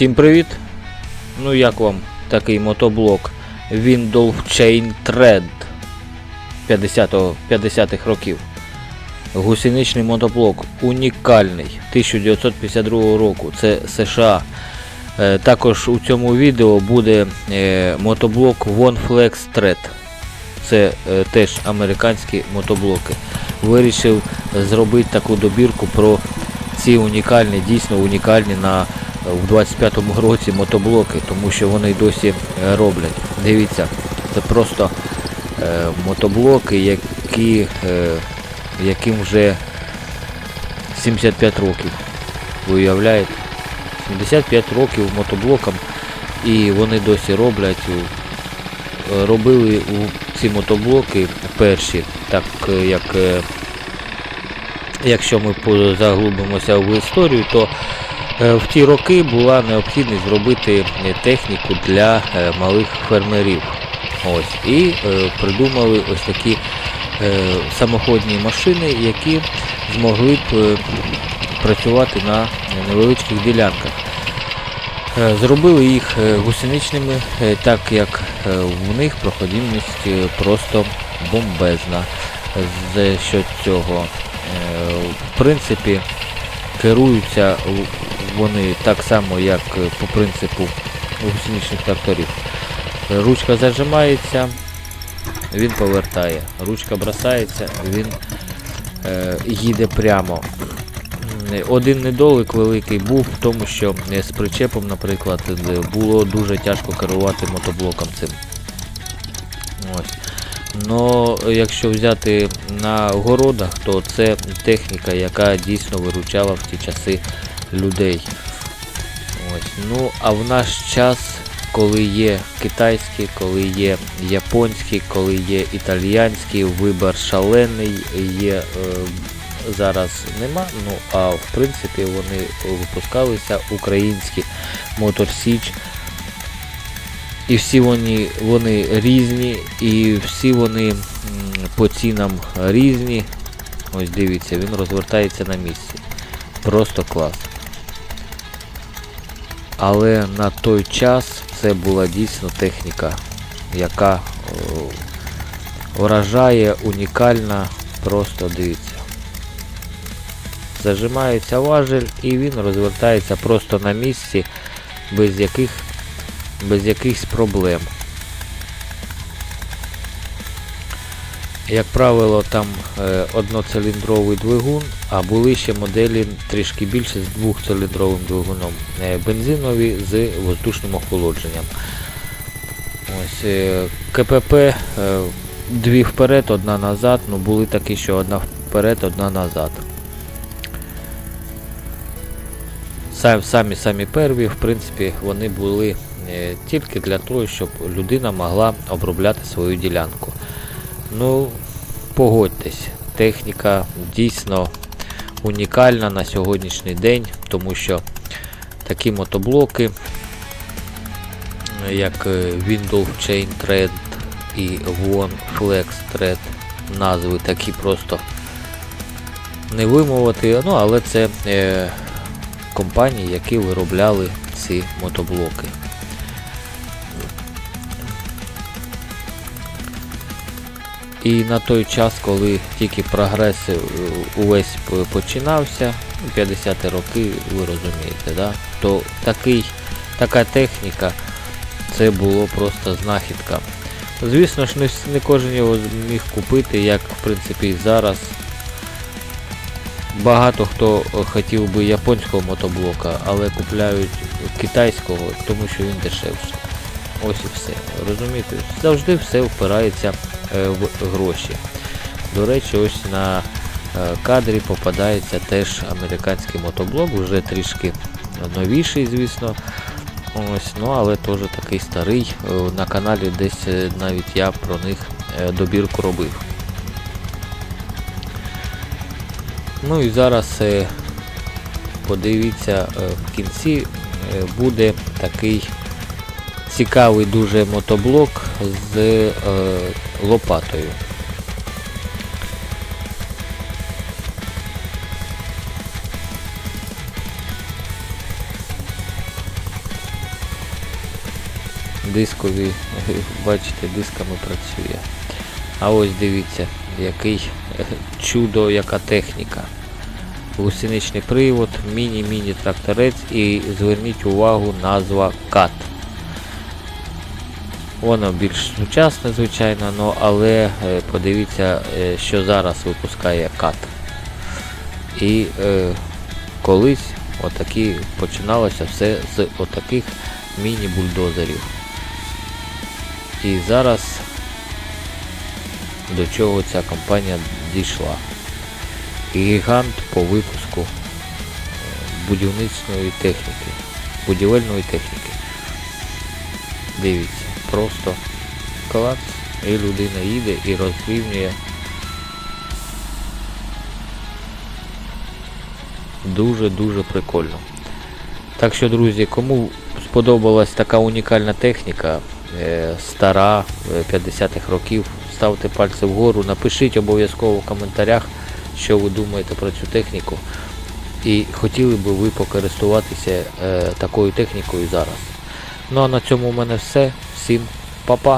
Всім привіт! Ну як вам такий мотоблок Windolf Chain Thread 50-го 50-х років. Гусеничний мотоблок унікальний 1952 року. Це США. Е, Також у цьому відео буде е, мотоблок One Flex Thread. Це е, теж американські мотоблоки. Вирішив зробити таку добірку про ці унікальні, дійсно унікальні на в 25-му році мотоблоки, тому що вони досі е, роблять. Дивіться, це просто е, мотоблоки, які, е, яким вже 75 років. Ви уявляєте? 75 років мотоблокам і вони досі роблять. Робили ці мотоблоки перші, так як якщо ми заглибимося в історію, то в ті роки була необхідність зробити е, техніку для е, малих фермерів. Ось. І е, придумали ось такі е, самоходні машини, які змогли б е, працювати на невеличких ділянках. Е, Зробили їх е, гусеничними, е, так як е, в них проходимість е, просто бомбезна. За що цього, е, в принципі, керуються вони так само, як е, по принципу гусеничних тракторів. Ручка зажимається, він повертає. Ручка бросається, він е, їде прямо. Один недолик великий був в тому, що е, з причепом, наприклад, е, було дуже тяжко керувати мотоблоком цим. Ось. Но якщо взяти на городах, то це техніка, яка дійсно виручала в ті часи людей. Ось. Ну, а в наш час, коли є китайські, коли є японські, коли є італіянські, вибір шалений, є е, зараз нема. Ну а в принципі вони випускалися українські Мотор Січ. І всі вони, вони різні, і всі вони по цінам різні. Ось дивіться, він розвертається на місці. Просто клас. Але на той час це була дійсно техніка, яка вражає, унікальна, просто дивіться. Зажимається важель і він розвертається просто на місці, без яких без якихось проблем. Як правило, там е, одноциліндровий двигун, а були ще моделі трішки більше з двохциліндровим двигуном. Е, бензинові з воздушним охолодженням. Ось е, КПП дві вперед, одна назад, ну були такі, що одна вперед, одна назад. Самі самі перві, в принципі, вони були тільки для того, щоб людина могла обробляти свою ділянку. Ну, погодьтесь, техніка дійсно унікальна на сьогоднішній день, тому що такі мотоблоки, як е, Windolf Chain Thread і One Flex Thread, назви такі просто не вимовити, ну але це е, компанії, які виробляли ці мотоблоки. І на той час, коли тільки прогрес увесь починався, 50-ті роки, ви розумієте, да? то такий, така техніка це було просто знахідка. Звісно ж, не, кожен його зміг купити, як в принципі і зараз. Багато хто е, хотів би японського мотоблока, але купляють китайського, тому що він дешевший. Ось і все. Розумієте, завжди все впирається е, в гроші. До речі, ось на е, кадрі попадається теж американський мотоблок, вже трішки новіший, звісно. Ось, ну але теж такий старий. Е, На каналі десь навіть я про них добірку робив. Ну і зараз подивіться в кінці буде такий цікавий дуже мотоблок з е, лопатою. дискові, бачите, дисками працює. А ось дивіться, який е, чудо, яка техніка. Гусеничний привод, міні-міні тракторець і зверніть увагу назва КАТ. Воно більш сучасне, звичайно, но, але е, подивіться, е, що зараз випускає КАТ. І е, колись отакі починалося все з отаких міні-бульдозерів. І зараз до чого ця компанія дійшла. Гігант по випуску е, будівництвої техніки, будівельної техніки. Дивіться, просто клац, і людина їде і розрівнює дуже-дуже прикольно. Так що, друзі, кому сподобалась така унікальна техніка, е, стара е, 50-х років, ставте пальці вгору, напишіть обов'язково в коментарях, що ви думаєте про цю техніку. І хотіли би ви покористуватися е, такою технікою зараз. Ну а на цьому у мене все. Всім па-па!